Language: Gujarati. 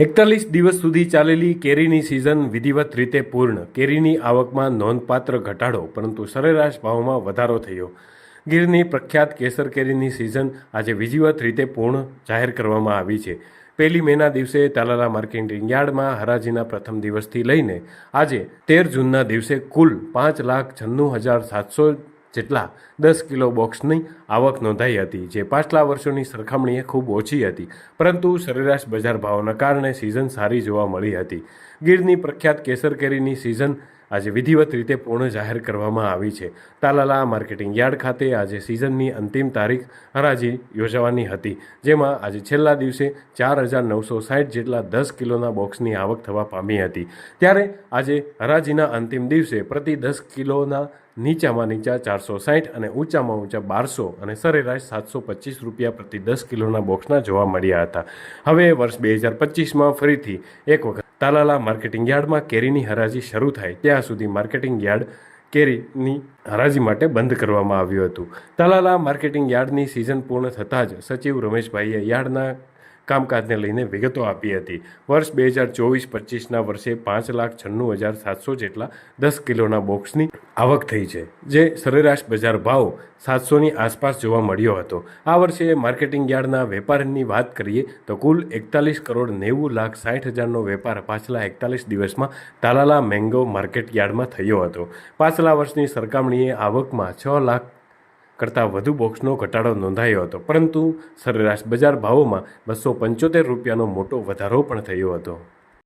એકતાલીસ દિવસ સુધી ચાલેલી કેરીની સિઝન વિધિવત રીતે પૂર્ણ. કેરીની આવકમાં નોંધપાત્ર ઘટાડો, પરંતુ સરેરાશ ભાવમાં વધારો થયો. ગીરની પ્રખ્યાત કેસર કેરીની સિઝન આજે વિધિવત રીતે પૂર્ણ જાહેર કરવામાં આવી છે. પહેલી મેના દિવસે તાલાલા માર્કેટિંગ યાર્ડમાં હરાજીના પ્રથમ દિવસથી લઈને આજે તેર જૂનના દિવસે કુલ પાંચ લાખ છન્નું હજાર સાતસો જેટલા દસ કિલો બોક્સની આવક નોંધાઈ હતી, જે પાછલા વર્ષોની સરખામણીએ ખૂબ ઓછી હતી. પરંતુ સરેરાશ બજાર ભાવના કારણે સિઝન સારી જોવા મળી હતી. ગીરની પ્રખ્યાત કેસર કેરીની સિઝન આજે વિધિવત રીતે પૂર્ણ જાહેર કરવામાં આવી છે. તાલાલા માર્કેટિંગ યાર્ડ ખાતે આજે સિઝનની અંતિમ તારીખ હરાજી યોજવાની હતી, જેમાં આજે છેલ્લા દિવસે ચાર હજાર નવસો સાઠ જેટલા દસ કિલોના બોક્સની આવક થવા પામી હતી. ત્યારે આજે હરાજીના અંતિમ દિવસે પ્રતિ દસ કિલોના નીચામાં નીચા ચારસો સાઠ અને ઊંચામાં ઊંચા બારસો અને સરેરાશ સાતસો પચીસ રૂપિયા પ્રતિ દસ કિલોના બોક્સના જોવા મળ્યા હતા. હવે વર્ષ બે હજાર પચીસમાં ફરીથી એક વખત તાલાલા માર્કેટિંગ યાર્ડમાં કેરીની હરાજી શરૂ થાય ત્યાં સુધી માર્કેટિંગ યાર્ડ કેરીની હરાજી માટે બંધ કરવામાં આવ્યું હતું. તાલાલા માર્કેટિંગ યાર્ડની સિઝન પૂર્ણ થતાં જ સચિવ રમેશભાઈએ યાર્ડના કામકાજને લઈને વિગતો આપી હતી. વર્ષ બે હજાર ચોવીસ પચીસના વર્ષે પાંચ લાખ છન્નું હજાર સાતસો જેટલા દસ કિલોના બોક્સની આવક થઈ છે, જે સરેરાશ બજાર ભાવ સાતસોની આસપાસ જોવા મળ્યો હતો. આ વર્ષે માર્કેટિંગ યાર્ડના વેપારની વાત કરીએ તો કુલ એકતાલીસ કરોડ નેવું લાખ સાઠ હજારનો વેપાર પાછલા એકતાલીસ દિવસમાં તાલાલા મેંગો માર્કેટ યાર્ડમાં થયો હતો. પાછલા વર્ષની સરખામણીએ આવકમાં છ લાખ કરતાં વધુ બોક્સનો ઘટાડો નોંધાયો હતો. પરંતુ સરેરાશ બજાર ભાવોમાં બસો પંચોતેર રૂપિયાનો મોટો વધારો પણ થયો હતો.